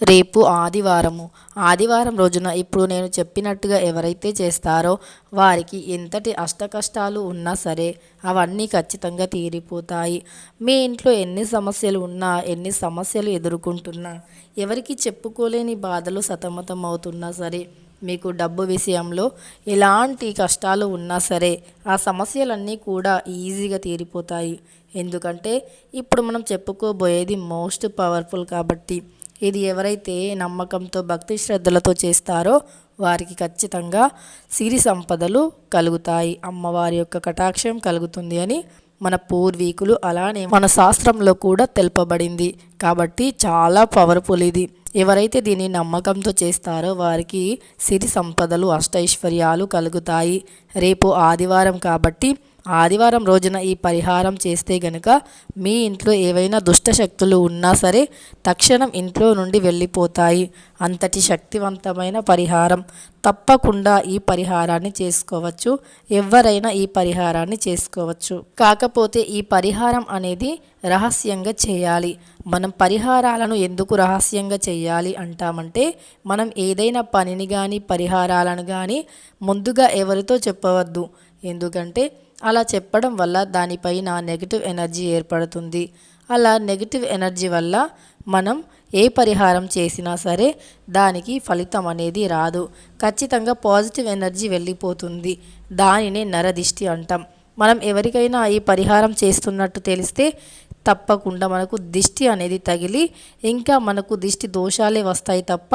రేపు ఆదివారము. ఆదివారం రోజున ఇప్పుడు నేను చెప్పినట్టుగా ఎవరైతే చేస్తారో వారికి ఎంతటి అష్టకష్టాలు ఉన్నా సరే అవన్నీ ఖచ్చితంగా తీరిపోతాయి. మీ ఇంట్లో ఎన్ని సమస్యలు ఉన్నా ఎన్ని సమస్యలు ఎదుర్కొంటున్నా ఎవరికి చెప్పుకోలేని బాధలు సతమతం అవుతున్నా సరే మీకు డబ్బు విషయంలో ఎలాంటి కష్టాలు ఉన్నా సరే ఆ సమస్యలన్నీ కూడా ఈజీగా తీరిపోతాయి. ఎందుకంటే ఇప్పుడు మనం చెప్పుకోబోయేది మోస్ట్ పవర్ఫుల్ కాబట్టి ఇది ఎవరైతే నమ్మకంతో భక్తి శ్రద్ధలతో చేస్తారో వారికి ఖచ్చితంగా సిరి సంపదలు కలుగుతాయి. అమ్మవారి యొక్క కటాక్షం కలుగుతుంది అని మన పూర్వీకులు అలానే మన శాస్త్రంలో కూడా తెలుపబడింది. కాబట్టి చాలా పవర్ఫుల్ ఇది. ఎవరైతే దీన్ని నమ్మకంతో చేస్తారో వారికి సిరి సంపదలు అష్టైశ్వర్యాలు కలుగుతాయి. రేపు ఆదివారం కాబట్టి ఆదివారం రోజున ఈ పరిహారం చేస్తే గనుక మీ ఇంట్లో ఏవైనా దుష్ట శక్తులు ఉన్నా సరే తక్షణం ఇంట్లో నుండి వెళ్ళిపోతాయి. అంతటి శక్తివంతమైన పరిహారం. తప్పకుండా ఈ పరిహారాన్ని చేసుకోవచ్చు. ఎవరైనా ఈ పరిహారాన్ని చేసుకోవచ్చు. కాకపోతే ఈ పరిహారం అనేది రహస్యంగా చేయాలి. మనం పరిహారాలను ఎందుకు రహస్యంగా చేయాలి అంటామంటే మనం ఏదైనా పనిని కానీ పరిహారాలను కానీ ముందుగా ఎవరితో చెప్పవద్దు. ఎందుకంటే అలా చెప్పడం వల్ల దానిపైన నెగిటివ్ ఎనర్జీ ఏర్పడుతుంది. అలా నెగిటివ్ ఎనర్జీ వల్ల మనం ఏ పరిహారం చేసినా సరే దానికి ఫలితం అనేది రాదు. ఖచ్చితంగా పాజిటివ్ ఎనర్జీ వెళ్ళిపోతుంది. దానినే నరదిష్టి అంటాం. మనం ఎవరికైనా ఈ పరిహారం చేస్తున్నట్టు తెలిస్తే తప్పకుండా మనకు దిష్టి అనేది తగిలి ఇంకా మనకు దిష్టి దోషాలే వస్తాయి తప్ప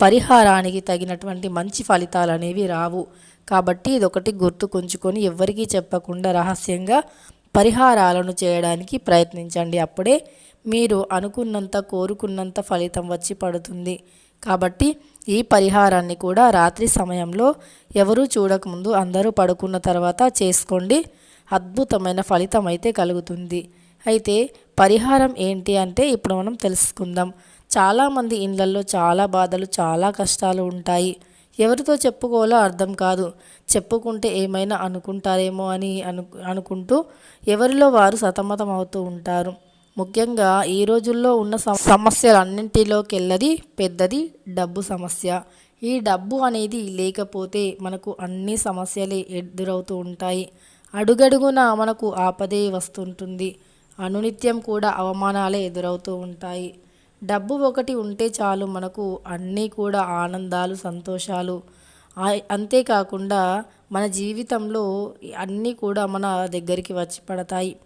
పరిహారానికి తగినటువంటి మంచి ఫలితాలు అనేవి రావు. కాబట్టి ఇదొకటి గుర్తుకుంచుకొని ఎవ్వరికీ చెప్పకుండా రహస్యంగా పరిహారాలను చేయడానికి ప్రయత్నించండి. అప్పుడే మీరు అనుకున్నంత కోరుకున్నంత ఫలితం వచ్చి పడుతుంది. కాబట్టి ఈ పరిహారాన్ని కూడా రాత్రి సమయంలో ఎవరూ చూడకముందు అందరూ పడుకున్న తర్వాత చేసుకోండి. అద్భుతమైన ఫలితం అయితే కలుగుతుంది. అయితే పరిహారం ఏంటి అంటే ఇప్పుడు మనం తెలుసుకుందాం. చాలామంది ఇళ్ళల్లో చాలా బాధలు చాలా కష్టాలు ఉంటాయి. ఎవరితో చెప్పుకోవాలో అర్థం కాదు. చెప్పుకుంటే ఏమైనా అనుకుంటారేమో అని అను అనుకుంటూ ఎవరిలో వారు సతమతం అవుతూ ఉంటారు. ముఖ్యంగా ఈ రోజుల్లో ఉన్న సమస్యలన్నింటిలోకెళ్ళది పెద్దది డబ్బు సమస్య. ఈ డబ్బు అనేది లేకపోతే మనకు అన్ని సమస్యలే ఎదురవుతూ ఉంటాయి. అడుగడుగున మనకు ఆపదే వస్తుంటుంది. అనునిత్యం కూడా అవమానాలే ఎదురవుతూ ఉంటాయి. డబ్బు ఒకటి ఉంటే చాలు మనకు అన్నీ కూడా ఆనందాలు సంతోషాలు. అంతేకాకుండా మన జీవితంలో అన్నీ కూడా మన దగ్గరికి వచ్చి పడతాయి.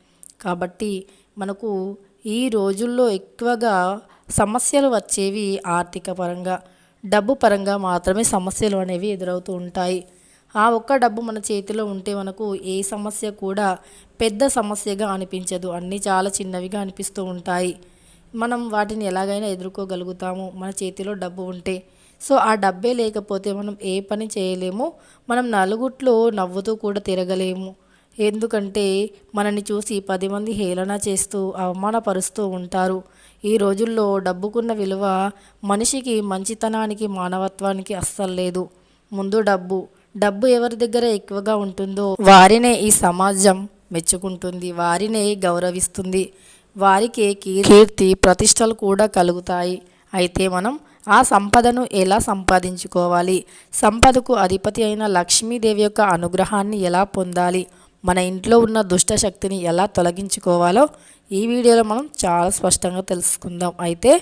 కాబట్టి మనకు ఈ రోజుల్లో ఎక్కువగా సమస్యలు వచ్చేవి ఆర్థిక పరంగా. డబ్బు పరంగా మాత్రమే సమస్యలు అనేవి ఎదురవుతూ ఉంటాయి. ఆ ఒక్క డబ్బు మన చేతిలో ఉంటే మనకు ఏ సమస్య కూడా పెద్ద సమస్యగా అనిపించదు. అన్నీ చాలా చిన్నవిగా అనిపిస్తూ ఉంటాయి. మనం వాటిని ఎలాగైనా ఎదుర్కోగలుగుతాము. మన చేతిలో డబ్బు ఉంటే. సో ఆ డబ్బే లేకపోతే మనం ఏ పని చేయలేము. మనం నలుగుట్లో నవ్వుతూ కూడా తిరగలేము. ఎందుకంటే మనని చూసి పది మంది హేళన చేస్తూ అవమానపరుస్తూ ఉంటారు. ఈ రోజుల్లో డబ్బుకున్న విలువ మనిషికి మంచితనానికి మానవత్వానికి అస్సలు లేదు. ముందు డబ్బు. డబ్బు ఎవరి దగ్గర ఎక్కువగా ఉంటుందో వారినే ఈ సమాజం మెచ్చుకుంటుంది. వారినే గౌరవిస్తుంది. వారికి కీర్తి ప్రతిష్టలు కూడా కలుగుతాయి. అయితే మనం ఆ సంపదను ఎలా సంపాదించుకోవాలి? సంపదకు అధిపతి అయిన లక్ష్మీదేవి యొక్క అనుగ్రహాన్ని ఎలా పొందాలి? మన ఇంట్లో ఉన్న దుష్ట శక్తిని ఎలా తొలగించుకోవాలో ఈ వీడియోలో మనం చాలా స్పష్టంగా తెలుసుకుందాం. అయితే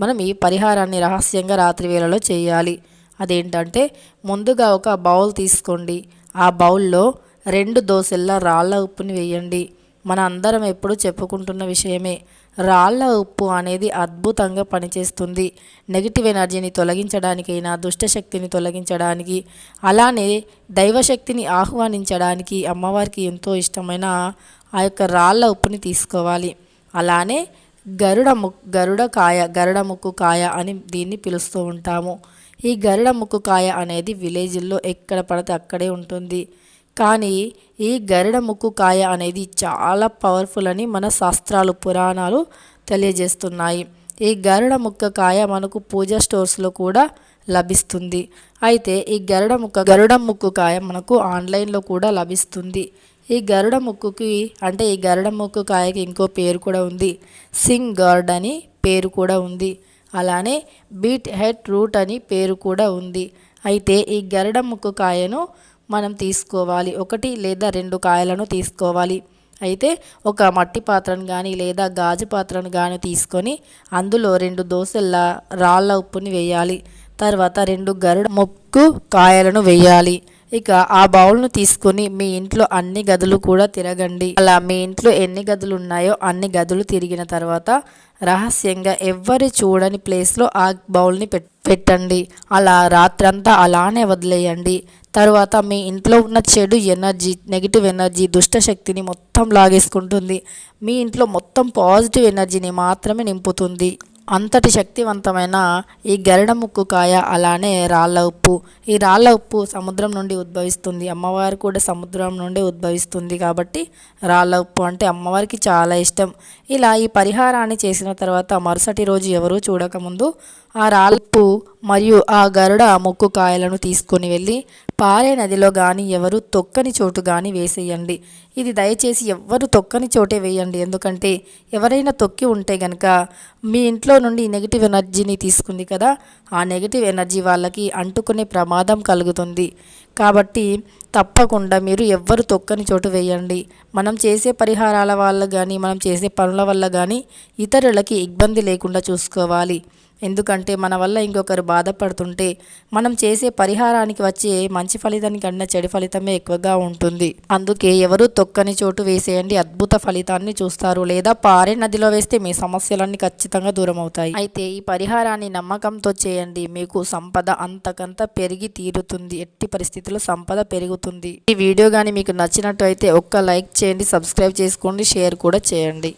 మనం ఈ పరిహారాన్ని రహస్యంగా రాత్రి వేళలో చేయాలి. అదేంటంటే ముందుగా ఒక బౌల్ తీసుకోండి. ఆ బౌల్లో రెండు దోశల రాళ్ళ ఉప్పుని వేయండి. మన అందరం ఎప్పుడు చెప్పుకుంటున్న విషయమే. రాళ్ళ ఉప్పు అనేది అద్భుతంగా పనిచేస్తుంది. నెగిటివ్ ఎనర్జీని తొలగించడానికైనా దుష్టశక్తిని తొలగించడానికి అలానే దైవశక్తిని ఆహ్వానించడానికి అమ్మవారికి ఎంతో ఇష్టమైన ఆ యొక్క రాళ్ళ ఉప్పుని తీసుకోవాలి. అలానే గరుడ ముక్ గరుడ కాయ గరుడ ముక్కు కాయ అని దీన్ని పిలుస్తూ ఉంటాము. ఈ గరుడ ముక్కు కాయ అనేది విలేజ్ల్లో ఎక్కడ పడితే అక్కడే ఉంటుంది. కానీ ఈ గరుడ ముక్కు కాయ అనేది చాలా పవర్ఫుల్ అని మన శాస్త్రాలు పురాణాలు తెలియజేస్తున్నాయి. ఈ గరుడ ముక్క కాయ మనకు పూజ స్టోర్స్లో కూడా లభిస్తుంది. అయితే ఈ గరుడ ముక్క గరుడ ముక్కు కాయ మనకు ఆన్లైన్లో కూడా లభిస్తుంది. ఈ గరుడ ముక్కుకి అంటే ఈ గరుడ ముక్కు కాయకి ఇంకో పేరు కూడా ఉంది. సింగ్ గర్డ్ అని పేరు కూడా ఉంది. అలానే బీట్ హెడ్ రూట్ అని పేరు కూడా ఉంది. అయితే ఈ గరుడ ముక్కు కాయను మనం తీసుకోవాలి. ఒకటి లేదా రెండు కాయలను తీసుకోవాలి. అయితే ఒక మట్టి పాత్రను కానీ లేదా గాజు పాత్రను కానీ తీసుకొని అందులో రెండు దోశల రాళ్ళ ఉప్పుని వేయాలి. తర్వాత రెండు గరుడ ముక్కు కాయలను వేయాలి. ఇక ఆ బౌల్ను తీసుకొని మీ ఇంట్లో అన్ని గదులు కూడా తిరగండి. అలా మీ ఇంట్లో ఎన్ని గదులు ఉన్నాయో అన్ని గదులు తిరిగిన తర్వాత రహస్యంగా ఎవ్వరి చూడని ప్లేస్లో ఆ బౌల్ని పెట్టండి. అలా రాత్రంతా అలానే వదిలేయండి. తర్వాత మీ ఇంట్లో ఉన్న చెడు ఎనర్జీ నెగిటివ్ ఎనర్జీ దుష్ట శక్తిని మొత్తం లాగేసుకుంటుంది. మీ ఇంట్లో మొత్తం పాజిటివ్ ఎనర్జీని మాత్రమే నింపుతుంది. అంతటి శక్తివంతమైన ఈ గరుడ ముక్కు కాయ అలానే రాళ్ళ ఉప్పు. ఈ రాళ్ళ ఉప్పు సముద్రం నుండి ఉద్భవిస్తుంది. అమ్మవారు కూడా సముద్రం నుండి ఉద్భవిస్తుంది కాబట్టి రాళ్ళ ఉప్పు అంటే అమ్మవారికి చాలా ఇష్టం. ఇలా ఈ పరిహారాన్ని చేసిన తర్వాత మరుసటి రోజు ఎవరూ చూడకముందు ఆ రాళ్ళపు మరియు ఆ గరుడ ముక్కు కాయలను తీసుకొని వెళ్ళి పారే నదిలో కానీ ఎవరు తొక్కని చోటు కానీ వేసేయండి. ఇది దయచేసి ఎవ్వరు తొక్కని చోటే వేయండి. ఎందుకంటే ఎవరైనా తొక్కి ఉంటే గనక మీ ఇంట్లో నుండి నెగిటివ్ ఎనర్జీని తీసుకుంది కదా ఆ నెగిటివ్ ఎనర్జీ వాళ్ళకి అంటుకునే ప్రమాదం కలుగుతుంది. కాబట్టి తప్పకుండా మీరు ఎవ్వరు తొక్కని చోటు వేయండి. మనం చేసే పరిహారాల వల్ల కానీ మనం చేసే పనుల వల్ల కానీ ఇతరులకి ఇబ్బంది లేకుండా చూసుకోవాలి. ఎందుకంటే మన వల్ల ఇంకొకరు బాధపడుతుంటే మనం చేసే పరిహారానికి వచ్చే మంచి ఫలితానికి కన్నా చెడు ఫలితమే ఎక్కువగా ఉంటుంది. అందుకే ఎవరు తొక్కని చోటు వేసేయండి అద్భుత ఫలితాన్ని చూస్తారు. లేదా పారే నదిలో వేస్తే మీ సమస్యలన్నీ ఖచ్చితంగా దూరం అవుతాయి అయితే ఈ పరిహారాన్ని నమ్మకంతో చేయండి. మీకు సంపద అంతకంత పెరిగి తీరుతుంది. ఎట్టి పరిస్థితుల్లో సంపద పెరుగుతుంది. ఈ వీడియో కానీ మీకు నచ్చినట్టు అయితే ఒక్క లైక్ చేయండి సబ్స్క్రైబ్ చేసుకోండి షేర్ కూడా చేయండి.